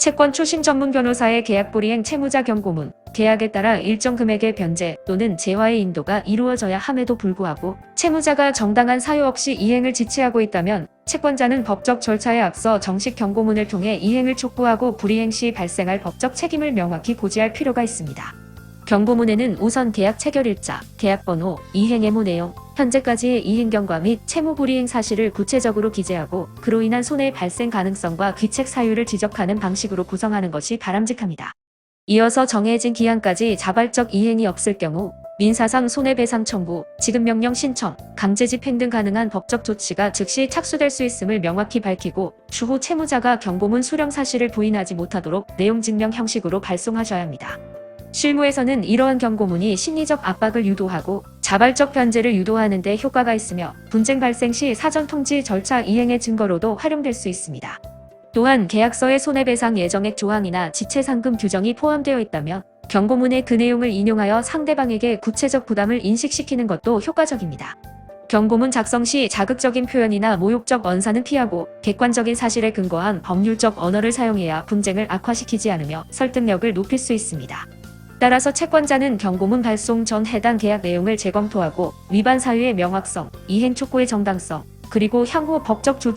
채권 출신 전문 변호사의 계약 불이행 채무자 경고문, 계약에 따라 일정 금액의 변제 또는 재화의 인도가 이루어져야 함에도 불구하고 채무자가 정당한 사유 없이 이행을 지체하고 있다면 채권자는 법적 절차에 앞서 정식 경고문을 통해 이행을 촉구하고 불이행 시 발생할 법적 책임을 명확히 고지할 필요가 있습니다. 경고문에는 우선 계약 체결일자, 계약번호, 이행 의무 내용, 현재까지의 이행 경과 및 채무 불이행 사실을 구체적으로 기재하고 그로 인한 손해 발생 가능성과 귀책 사유를 지적하는 방식으로 구성하는 것이 바람직합니다. 이어서 정해진 기한까지 자발적 이행이 없을 경우 민사상 손해배상 청구, 지급명령 신청, 강제집행 등 가능한 법적 조치가 즉시 착수될 수 있음을 명확히 밝히고 추후 채무자가 경고문 수령 사실을 부인하지 못하도록 내용 증명 형식으로 발송하셔야 합니다. 실무에서는 이러한 경고문이 심리적 압박을 유도하고 자발적 변제를 유도하는 데 효과가 있으며 분쟁 발생 시 사전 통지 절차 이행의 증거로도 활용될 수 있습니다. 또한 계약서에 손해배상 예정액 조항이나 지체상금 규정이 포함되어 있다면 경고문의 그 내용을 인용하여 상대방에게 구체적 부담을 인식시키는 것도 효과적입니다. 경고문 작성 시 자극적인 표현이나 모욕적 언사는 피하고 객관적인 사실에 근거한 법률적 언어를 사용해야 분쟁을 악화시키지 않으며 설득력을 높일 수 있습니다. 따라서 채권자는 경고문 발송 전 해당 계약 내용을 재검토하고 위반 사유의 명확성, 이행 촉구의 정당성, 그리고 향후 법적 조치